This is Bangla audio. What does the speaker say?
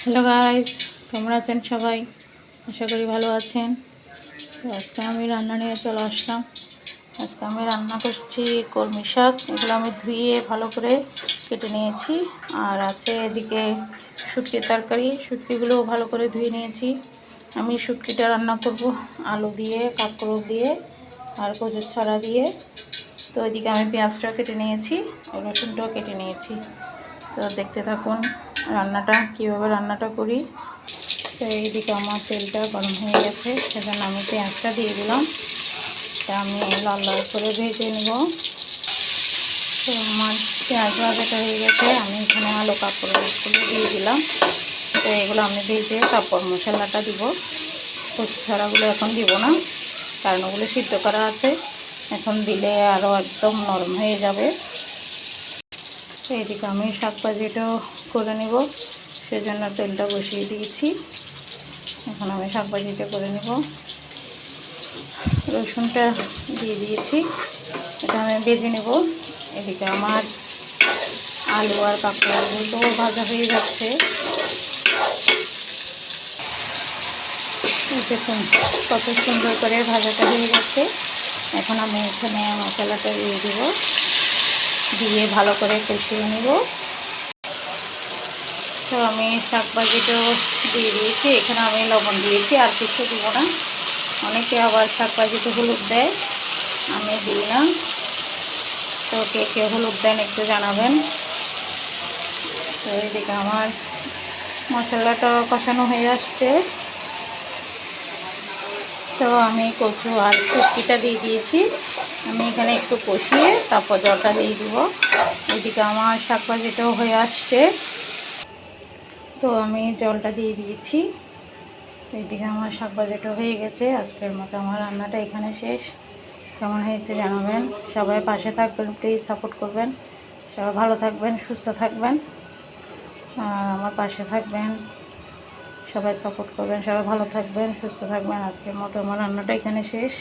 হ্যালো গাইস কেমন আছেন সবাই? আশা করি ভালো আছেন। তো আজকে আমি রান্না নিয়ে চলে আসলাম। আজকে আমি রান্না করছি কলমি শাক। এগুলো আমি ধুয়ে ভালো করে কেটে নিয়েছি। আর আছে এদিকে শুটকির তরকারি। শুটকিগুলোও ভালো করে ধুয়ে নিয়েছি। আমি শুটকিটা রান্না করব আলু দিয়ে, কাঁকড়ো দিয়ে, আর কচুর ছড়া দিয়ে। তো এদিকে আমি পেঁয়াজটাও কেটে নিয়েছি, রসুনটাও কেটে নিয়েছি। তো দেখতে থাকুন রান্নাটা, কীভাবে রান্নাটা করি। তো এইদিকে আমার তেলটা গরম হয়ে গেছে, সেজন্য আমি পেঁয়াজটা দিয়ে দিলাম। তা আমি লাল লাল করে ভেজে নেব। তো আমার পেঁয়াজ ভাজাটা হয়ে গেছে, আমি এখানে আলু কাপড়গুলো দিয়ে দিলাম। তো এগুলো আমি ভেজে তারপর মশলাটা দিব। কচু ছাড়াগুলো এখন দিব না, কারণ ওগুলো সিদ্ধ করা আছে। এখন দিলে আরও একদম নরম হয়ে যাবে। এদিকে আমি শাক ভাজিটাও করে নেব, সেজন্য তেলটা বসিয়ে দিয়েছি। এখন আমি শাক ভাজিটা করে নেব। রসুনটা দিয়ে দিয়েছি, এটা আমি ভেজে নেব। এদিকে আমার আলু আর কাঁকড়াগুলো ভাজা হয়ে যাচ্ছে। দেখুন, কত সুন্দর করে ভাজাটা হয়ে গেছে। এখন আমি এখানে মশলাটা দিয়ে দেবো। দিয়ে ভালো করে কষিয়ে নেব। তো আমি শাক ভাজিটাও দিয়ে দিয়েছি, এখানে আমি লবণ দিয়েছি, আর কিছু দিব না। অনেকে আবার শাক ভাজিতে হলুদ দেয়, আমি দিই না। তো কে কে হলুদ দেন একটু জানাবেন। তো এদিকে আমার মশলাটা কষানো হয়ে আসছে। তো আমি কচু আর শুটকিটা দিয়ে দিয়েছি। আমি এখানে একটু কষিয়ে তারপর জলটা দিয়ে দিব। এদিকে আমার শাক ভাজিটাও হয়ে আসছে। তো আমি জলটা দিয়ে দিয়েছি। এইদিকে আমার শাক ভাজিটা হয়ে গেছে। আজকের মতো আমার রান্নাটা এখানে শেষ। কেমন হয়েছে জানাবেন? সবাই পাশে থাকবেন প্লিজ সাপোর্ট করবেন। সবাই ভালো থাকবেন, সুস্থ থাকবেন। আমার পাশে থাকবেন। সবাই সাপোর্ট করবেন সবাই ভালো থাকবেন সুস্থ থাকবেন। আজকের মতো আমার রান্নাটা এখানে শেষ।